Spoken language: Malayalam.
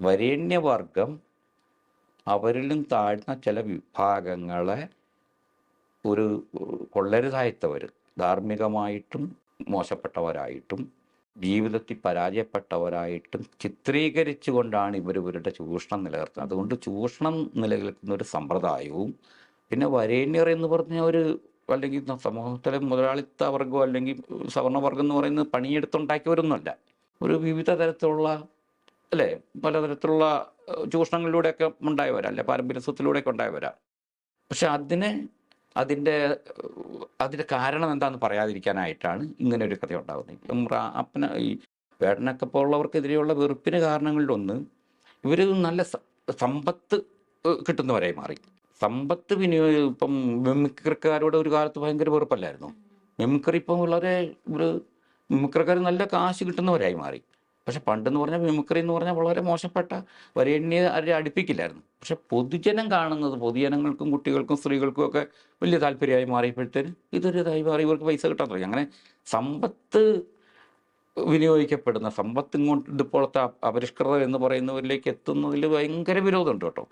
വരേണ്യവർഗം അവരിലും താഴ്ന്ന ചില വിഭാഗങ്ങളെ ഒരു കൊള്ളരുതായത്തവർ ധാർമ്മികമായിട്ടും മോശപ്പെട്ടവരായിട്ടും ജീവിതത്തിൽ പരാജയപ്പെട്ടവരായിട്ടും ചിത്രീകരിച്ചുകൊണ്ടാണ് ഇവർ ഇവരുടെ ചൂഷണം നിലനിർത്തുന്നത്. അതുകൊണ്ട് ചൂഷണം നിലനിൽക്കുന്ന ഒരു സമ്പ്രദായവും പിന്നെ വരേണ്യർ എന്ന് പറഞ്ഞ ഒരു അല്ലെങ്കിൽ സമൂഹത്തിലെ മുതലാളിത്ത വർഗം അല്ലെങ്കിൽ സവർണവർഗം എന്ന് പറയുന്നത് പണിയെടുത്തുണ്ടാക്കിയവരൊന്നുമല്ല. ഒരു വിവിധ തരത്തിലുള്ള അല്ലേ? പലതരത്തിലുള്ള ചൂഷണങ്ങളിലൂടെയൊക്കെ ഉണ്ടായവരാ അല്ലെ? പാരമ്പര്യ സ്വത്തിലൂടെയൊക്കെ ഉണ്ടായവരാ. പക്ഷെ അതിനെ അതിന്റെ അതിന്റെ കാരണം എന്താണെന്ന് പറയാതിരിക്കാനായിട്ടാണ് ഇങ്ങനെ ഒരു കഥ ഉണ്ടാകുന്നത് ഇപ്പം അപ്പന ഈ വേടനൊക്കെ പോലുള്ളവർക്കെതിരെയുള്ള വെറുപ്പിന് കാരണങ്ങളിലൊന്ന് ഇവർ നല്ല സമ്പത്ത് കിട്ടുന്നവരായി മാറി. സമ്പത്ത് വിനിയോഗം ഇപ്പം മിമിക്രിക്കാരോട് ഒരു കാലത്ത് ഭയങ്കര വെറുപ്പല്ലായിരുന്നു. മിമിക്രി ഇപ്പം വളരെ ഒരു മിമിക്രിക്കാർ നല്ല കാശ് കിട്ടുന്നവരായി മാറി. പക്ഷെ പണ്ടെന്ന് പറഞ്ഞാൽ മിമിക്രി എന്ന് പറഞ്ഞാൽ വളരെ മോശപ്പെട്ട വരേണ്യെ അവരെ അടുപ്പിക്കില്ലായിരുന്നു. പക്ഷെ പൊതുജനം കാണുന്നത് പൊതുജനങ്ങൾക്കും കുട്ടികൾക്കും സ്ത്രീകൾക്കും ഒക്കെ വലിയ താല്പര്യമായി മാറിയപ്പോഴത്തേന് ഇതൊരു ഇതായി മാറി ഇവർക്ക് പൈസ കിട്ടാൻ തുടങ്ങി. അങ്ങനെ സമ്പത്ത് വിനിയോഗിക്കപ്പെടുന്ന സമ്പത്ത് ഇങ്ങോട്ട് ഇതുപോലത്തെ അപരിഷ്കൃതം എന്ന് പറയുന്നവരിലേക്ക് എത്തുന്നതിൽ ഭയങ്കര വിരോധമുണ്ട് കേട്ടോ.